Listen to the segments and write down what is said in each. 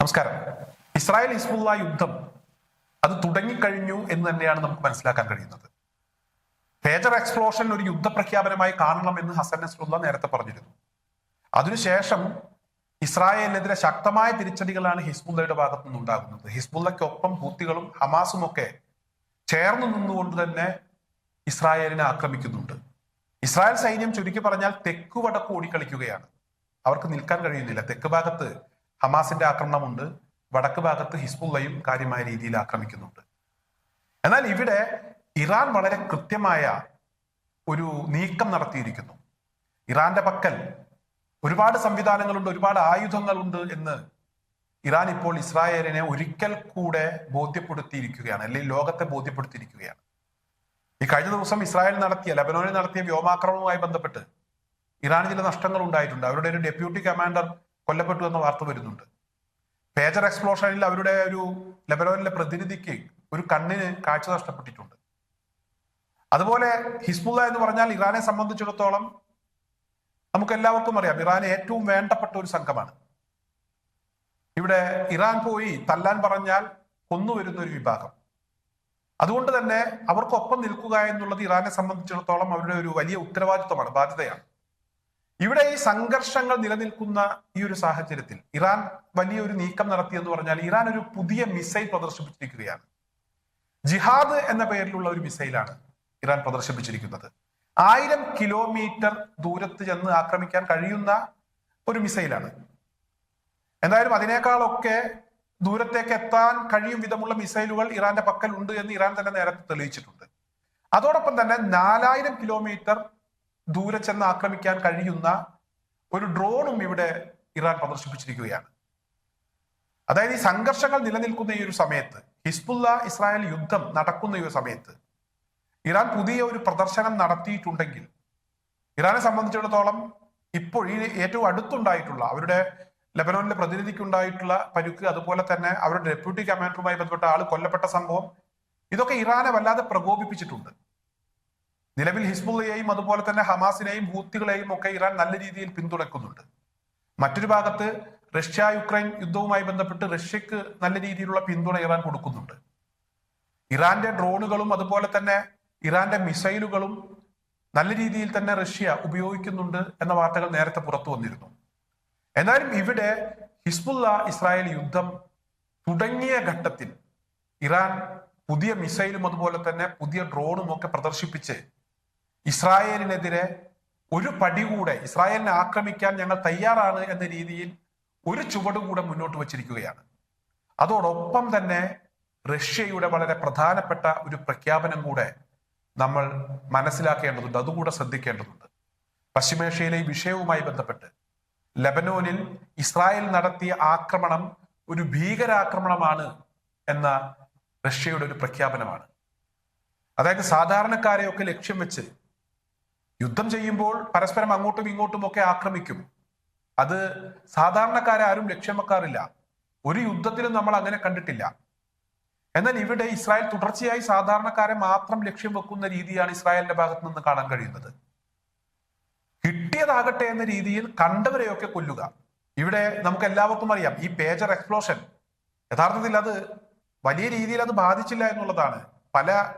നമസ്കാരം. Israel Hezbollah യുദ്ധം അത് തുടങ്ങിക്കഴിഞ്ഞു എന്ന് തന്നെയാണ് നമുക്ക് മനസ്സിലാക്കാൻ കഴിയുന്നത്. തേജർ എക്സ്പ്ലോഷൻ ഒരു യുദ്ധപ്രഖ്യാപനമായി കാണണം എന്ന് ഹസൻ നസ്രുള്ള നേരത്തെ പറഞ്ഞിരുന്നു. അതിനുശേഷം ഇസ്രായേലിനെതിരെ ശക്തമായ തിരിച്ചടികളാണ് ഹിസ്ബുള്ളയുടെ ഭാഗത്തു നിന്നുണ്ടാകുന്നത്. ഹിസ്ബുള്ളയ്ക്കൊപ്പം ഹൂത്തികളും ഹമാസും ഒക്കെ ചേർന്ന് നിന്നുകൊണ്ട് തന്നെ ഇസ്രായേലിനെ ആക്രമിക്കുന്നുണ്ട്. ഇസ്രായേൽ സൈന്യം ചുരുക്കി പറഞ്ഞാൽ തെക്കു വടക്ക് ഓടിക്കളിക്കുകയാണ്. അവർക്ക് നിൽക്കാൻ കഴിയുന്നില്ല. തെക്ക് ഭാഗത്ത് ഹമാസിന്റെ ആക്രമണമുണ്ട്. വടക്ക് ഭാഗത്ത് ഹിസ്ബുള്ളയും കാര്യമായ രീതിയിൽ ആക്രമിക്കുന്നുണ്ട്. എന്നാൽ ഇവിടെ ഇറാൻ വളരെ കൃത്യമായ ഒരു നീക്കം നടത്തിയിരിക്കുന്നു. ഇറാന്റെ പക്കൽ ഒരുപാട് സംവിധാനങ്ങളുണ്ട് ഒരുപാട് ആയുധങ്ങളുണ്ട് എന്ന് ഇറാൻ ഇപ്പോൾ ഇസ്രായേലിനെ ഒരിക്കൽ കൂടെ ബോധ്യപ്പെടുത്തിയിരിക്കുകയാണ് അല്ലെങ്കിൽ ലോകത്തെ ബോധ്യപ്പെടുത്തിയിരിക്കുകയാണ്. ഈ കഴിഞ്ഞ ദിവസം ഇസ്രായേൽ നടത്തിയ ലബനോനിൽ നടത്തിയ വ്യോമാക്രമണവുമായി ബന്ധപ്പെട്ട് ഇറാന് ചില നഷ്ടങ്ങൾ ഉണ്ടായിട്ടുണ്ട്. അവരുടെ ഒരു ഡെപ്യൂട്ടി കമാൻഡർ കൊല്ലപ്പെട്ടു എന്ന വാർത്ത വരുന്നുണ്ട്. പേജർ എക്സ്പ്ലോഷനിൽ അവരുടെ ഒരു ലബനോനിലെ പ്രതിനിധിക്ക് ഒരു കണ്ണിന് കാഴ്ച നഷ്ടപ്പെട്ടിട്ടുണ്ട്. അതുപോലെ ഹിസ്ബുള്ള എന്ന് പറഞ്ഞാൽ ഇറാനെ സംബന്ധിച്ചിടത്തോളം നമുക്ക് എല്ലാവർക്കും അറിയാം ഇറാൻ ഏറ്റവും വേണ്ടപ്പെട്ട ഒരു സംഘമാണ്. ഇവിടെ ഇറാൻ പോയി തല്ലാൻ പറഞ്ഞാൽ കൊന്നുവരുന്ന ഒരു വിഭാഗം. അതുകൊണ്ട് തന്നെ അവർക്കൊപ്പം നിൽക്കുക എന്നുള്ളത് ഇറാനെ സംബന്ധിച്ചിടത്തോളം അവരുടെ ഒരു വലിയ ഉത്തരവാദിത്വമാണ് ബാധ്യതയാണ്. ഇവിടെ ഈ സംഘർഷങ്ങൾ നിലനിൽക്കുന്ന ഈ ഒരു സാഹചര്യത്തിൽ ഇറാൻ വലിയൊരു നീക്കം നടത്തിയെന്ന് പറഞ്ഞാൽ ഇറാൻ ഒരു പുതിയ മിസൈൽ പ്രദർശിപ്പിച്ചിരിക്കുകയാണ്. ജിഹാദ് എന്ന പേരിലുള്ള ഒരു മിസൈലാണ് ഇറാൻ പ്രദർശിപ്പിച്ചിരിക്കുന്നത്. ആയിരം കിലോമീറ്റർ ദൂരത്ത് ചെന്ന് ആക്രമിക്കാൻ കഴിയുന്ന ഒരു മിസൈലാണ്. എന്തായാലും അതിനേക്കാളൊക്കെ ദൂരത്തേക്ക് എത്താൻ കഴിയും വിധമുള്ള മിസൈലുകൾ ഇറാന്റെ പക്കൽ ഉണ്ട് എന്ന് ഇറാൻ തന്നെ നേരത്തെ തെളിയിച്ചിട്ടുണ്ട്. അതോടൊപ്പം തന്നെ നാലായിരം കിലോമീറ്റർ ദൂരെ ചെന്ന് ആക്രമിക്കാൻ കഴിയുന്ന ഒരു ഡ്രോണും ഇവിടെ ഇറാൻ പ്രദർശിപ്പിച്ചിരിക്കുകയാണ്. അതായത് ഈ സംഘർഷങ്ങൾ നിലനിൽക്കുന്ന ഈ ഒരു സമയത്ത് ഹിസ്ബുല്ല ഇസ്രായേൽ യുദ്ധം നടക്കുന്ന ഈ ഒരു സമയത്ത് ഇറാൻ പുതിയ ഒരു പ്രദർശനം നടത്തിയിട്ടുണ്ടെങ്കിൽ ഇറാനെ സംബന്ധിച്ചിടത്തോളം ഇപ്പോൾ ഈ ഏറ്റവും അടുത്തുണ്ടായിട്ടുള്ള അവരുടെ ലബനോനിലെ പ്രതിനിധിക്കുണ്ടായിട്ടുള്ള പരുക്ക് അതുപോലെ തന്നെ അവരുടെ ഡെപ്യൂട്ടി കമാൻഡറുമായി ബന്ധപ്പെട്ട ആൾ കൊല്ലപ്പെട്ട സംഭവം ഇതൊക്കെ ഇറാനെ വല്ലാതെ പ്രകോപിപ്പിച്ചിട്ടുണ്ട്. നിലവിൽ ഹിസ്ബുള്ളയെയും അതുപോലെ തന്നെ ഹമാസിനെയും ഹൂത്തികളെയും ഒക്കെ ഇറാൻ നല്ല രീതിയിൽ പിന്തുണക്കുന്നുണ്ട്. മറ്റൊരു ഭാഗത്ത് റഷ്യ യുക്രൈൻ യുദ്ധവുമായി ബന്ധപ്പെട്ട് റഷ്യക്ക് നല്ല രീതിയിലുള്ള പിന്തുണ ഇറാൻ കൊടുക്കുന്നുണ്ട്. ഇറാന്റെ ഡ്രോണുകളും അതുപോലെ തന്നെ ഇറാന്റെ മിസൈലുകളും നല്ല രീതിയിൽ തന്നെ റഷ്യ ഉപയോഗിക്കുന്നുണ്ട് എന്ന വാർത്തകൾ നേരത്തെ പുറത്തു വന്നിരുന്നു. എന്നാലും ഇവിടെ ഹിസ്ബുള്ള ഇസ്രായേൽ യുദ്ധം തുടങ്ങിയ ഘട്ടത്തിൽ ഇറാൻ പുതിയ മിസൈലും അതുപോലെ തന്നെ പുതിയ ഡ്രോണും ഒക്കെ പ്രദർശിപ്പിച്ച് ഇസ്രായേലിനെതിരെ ഒരു പടി കൂടെ ഇസ്രായേലിനെ ആക്രമിക്കാൻ ഞങ്ങൾ തയ്യാറാണ് എന്ന രീതിയിൽ ഒരു ചുവട് കൂടെ മുന്നോട്ട് വച്ചിരിക്കുകയാണ്. അതോടൊപ്പം തന്നെ റഷ്യയുടെ വളരെ പ്രധാനപ്പെട്ട ഒരു പ്രഖ്യാപനം കൂടെ നമ്മൾ മനസ്സിലാക്കേണ്ടതുണ്ട് അതുകൂടെ ശ്രദ്ധിക്കേണ്ടതുണ്ട്. പശ്ചിമേഷ്യയിലെ ഈ വിഷയവുമായി ബന്ധപ്പെട്ട് ലബനോനിൽ ഇസ്രായേൽ നടത്തിയ ആക്രമണം ഒരു ഭീകരാക്രമണമാണ് എന്ന റഷ്യയുടെ ഒരു പ്രഖ്യാപനമാണ്. അതായത് സാധാരണക്കാരെയൊക്കെ ലക്ഷ്യം വെച്ച് യുദ്ധം ചെയ്യുമ്പോൾ പരസ്പരം അങ്ങോട്ടും ഇങ്ങോട്ടും ഒക്കെ ആക്രമിക്കും. അത് സാധാരണക്കാരെ ആരും ലക്ഷ്യം വെക്കാറില്ല ഒരു യുദ്ധത്തിലും നമ്മൾ അങ്ങനെ കണ്ടിട്ടില്ല. എന്നാൽ ഇവിടെ ഇസ്രായേൽ തുടർച്ചയായി സാധാരണക്കാരെ മാത്രം ലക്ഷ്യം വെക്കുന്ന രീതിയാണ് ഇസ്രായേലിന്റെ ഭാഗത്ത് നിന്ന് കാണാൻ കഴിയുന്നത്. കിട്ടിയതാകട്ടെ എന്ന രീതിയിൽ കണ്ടവരെയൊക്കെ കൊല്ലുക. ഇവിടെ നമുക്ക് എല്ലാവർക്കും അറിയാം ഈ പേജർ എക്സ്പ്ലോഷൻ. യഥാർത്ഥത്തിൽ അത് വലിയ രീതിയിൽ അത് ബാധിച്ചില്ല എന്നുള്ളതാണ്. പല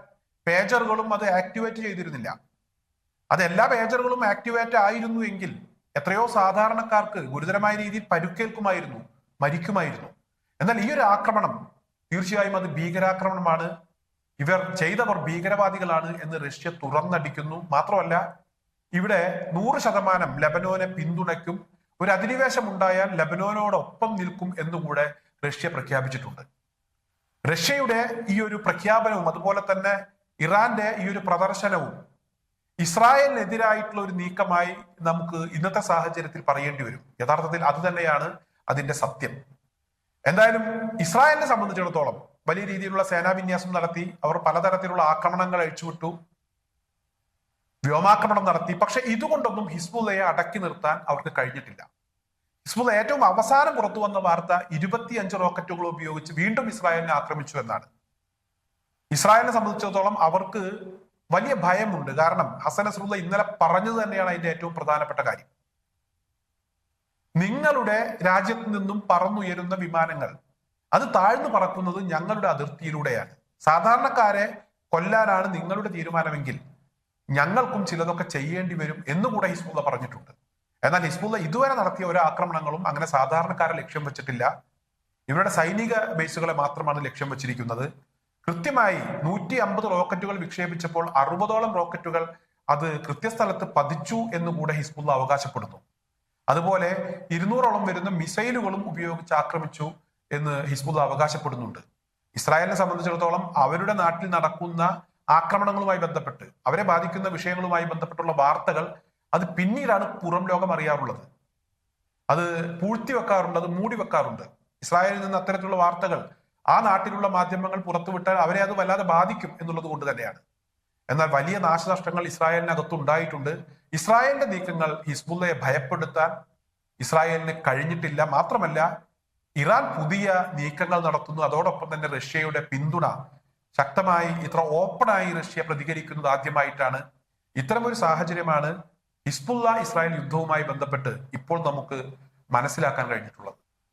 പേജറുകളും അത് ആക്ടിവേറ്റ് ചെയ്തിരുന്നില്ല. അത് എല്ലാ പേജറുകളും ആക്ടിവേറ്റ് ആയിരുന്നു എങ്കിൽ എത്രയോ സാധാരണക്കാർക്ക് ഗുരുതരമായ രീതിയിൽ പരുക്കേൽക്കുമായിരുന്നു മരിക്കുമായിരുന്നു. എന്നാൽ ഈ ഒരു ആക്രമണം തീർച്ചയായും അത് ഭീകരാക്രമണമാണ്. ഇവർ ചെയ്തവർ ഭീകരവാദികളാണ് എന്ന് റഷ്യ തുറന്നടിക്കുന്നു. മാത്രമല്ല ഇവിടെ നൂറ് ശതമാനം ലബനോനെ പിന്തുണയ്ക്കും ഒരു അധിനിവേശം ഉണ്ടായാൽ ലബനോനോടൊപ്പം നിൽക്കും എന്നുകൂടെ റഷ്യ പ്രഖ്യാപിച്ചിട്ടുണ്ട്. റഷ്യയുടെ ഈ ഒരു പ്രഖ്യാപനവും അതുപോലെ തന്നെ ഇറാന്റെ ഈ ഒരു പ്രദർശനവും ഇസ്രായേലിനെതിരായിട്ടുള്ള ഒരു നീക്കമായി നമുക്ക് ഇന്നത്തെ സാഹചര്യത്തിൽ പറയേണ്ടി വരും. യഥാർത്ഥത്തിൽ അത് തന്നെയാണ് അതിന്റെ സത്യം. എന്തായാലും ഇസ്രായേലിനെ സംബന്ധിച്ചിടത്തോളം വലിയ രീതിയിലുള്ള സേനാവിന്യാസം നടത്തി അവർ പലതരത്തിലുള്ള ആക്രമണങ്ങൾ അഴിച്ചുവിട്ടു വ്യോമാക്രമണം നടത്തി. പക്ഷെ ഇതുകൊണ്ടൊന്നും ഹിസ്ബുള്ളയെ അടക്കി നിർത്താൻ അവർക്ക് കഴിഞ്ഞിട്ടില്ല. ഹിസ്ബുള്ള ഏറ്റവും അവസാനം പുറത്തു വന്ന വാർത്ത ഇരുപത്തിയഞ്ച് റോക്കറ്റുകൾ ഉപയോഗിച്ച് വീണ്ടും ഇസ്രായേലിനെ ആക്രമിച്ചു എന്നാണ്. ഇസ്രായേലിനെ സംബന്ധിച്ചിടത്തോളം അവർക്ക് വലിയ ഭയമുണ്ട്. കാരണം ഹസൻ അസറുള്ള ഇന്നലെ പറഞ്ഞത് തന്നെയാണ് അതിന്റെ ഏറ്റവും പ്രധാനപ്പെട്ട കാര്യം. നിങ്ങളുടെ രാജ്യത്ത് നിന്നും പറന്നുയരുന്ന വിമാനങ്ങൾ അത് താഴ്ന്നു പറക്കുന്നത് ഞങ്ങളുടെ അതിർത്തിയിലൂടെയാണ്. സാധാരണക്കാരെ കൊല്ലാനാണ് നിങ്ങളുടെ തീരുമാനമെങ്കിൽ ഞങ്ങൾക്കും ചിലതൊക്കെ ചെയ്യേണ്ടി വരും എന്നുകൂടെ ഹിസ്ബുള്ള പറഞ്ഞിട്ടുണ്ട്. എന്നാൽ ഹിസ്ബുള്ള ഇതുവരെ നടത്തിയ ഒരു ആക്രമണങ്ങളും അങ്ങനെ സാധാരണക്കാരെ ലക്ഷ്യം വെച്ചിട്ടില്ല. ഇവരുടെ സൈനിക ബേസുകളെ മാത്രമാണ് ലക്ഷ്യം വെച്ചിരിക്കുന്നത്. കൃത്യമായി നൂറ്റി അമ്പത് റോക്കറ്റുകൾ വിക്ഷേപിച്ചപ്പോൾ അറുപതോളം റോക്കറ്റുകൾ അത് കൃത്യസ്ഥലത്ത് പതിച്ചു എന്ന് എന്നുകൂടെ ഹിസ്ബുള്ള അവകാശപ്പെടുന്നു. അതുപോലെ ഇരുന്നൂറോളം വരുന്ന മിസൈലുകളും ഉപയോഗിച്ച് ആക്രമിച്ചു എന്ന് ഹിസ്ബുള്ള അവകാശപ്പെടുന്നുണ്ട്. ഇസ്രായേലിനെ സംബന്ധിച്ചിടത്തോളം അവരുടെ നാട്ടിൽ നടക്കുന്ന ആക്രമണങ്ങളുമായി ബന്ധപ്പെട്ട് അവരെ ബാധിക്കുന്ന വിഷയങ്ങളുമായി ബന്ധപ്പെട്ടുള്ള വാർത്തകൾ അത് പിന്നീടാണ് പുറം ലോകം അറിയാറുള്ളത്. അത് പൂഴ്ത്തി വെക്കാറുണ്ട് അത് മൂടി വെക്കാറുണ്ട് ഇസ്രായേലിൽ നിന്ന് അത്തരത്തിലുള്ള വാർത്തകൾ ആ നാട്ടിലുള്ള മാധ്യമങ്ങൾ പുറത്തുവിട്ടാൽ അവരെ അത് വല്ലാതെ ബാധിക്കും എന്നുള്ളത് കൊണ്ട് തന്നെയാണ്. എന്നാൽ വലിയ നാശനഷ്ടങ്ങൾ ഇസ്രായേലിനകത്ത് ഉണ്ടായിട്ടുണ്ട്. ഇസ്രായേലിന്റെ നീക്കങ്ങൾ ഹിസ്ബുള്ളയെ ഭയപ്പെടുത്താൻ ഇസ്രായേലിന് കഴിഞ്ഞിട്ടില്ല. മാത്രമല്ല ഇറാൻ പുതിയ നീക്കങ്ങൾ നടത്തുന്നു. അതോടൊപ്പം തന്നെ റഷ്യയുടെ പിന്തുണ ശക്തമായി ഇത്ര ഓപ്പണായി റഷ്യ പ്രതികരിക്കുന്നത് ആദ്യമായിട്ടാണ്. ഇത്തരമൊരു സാഹചര്യമാണ് ഹിസ്ബുള്ള ഇസ്രായേൽ യുദ്ധവുമായി ബന്ധപ്പെട്ട് ഇപ്പോൾ നമുക്ക് മനസ്സിലാക്കാൻ കഴിഞ്ഞിട്ടുള്ളത്.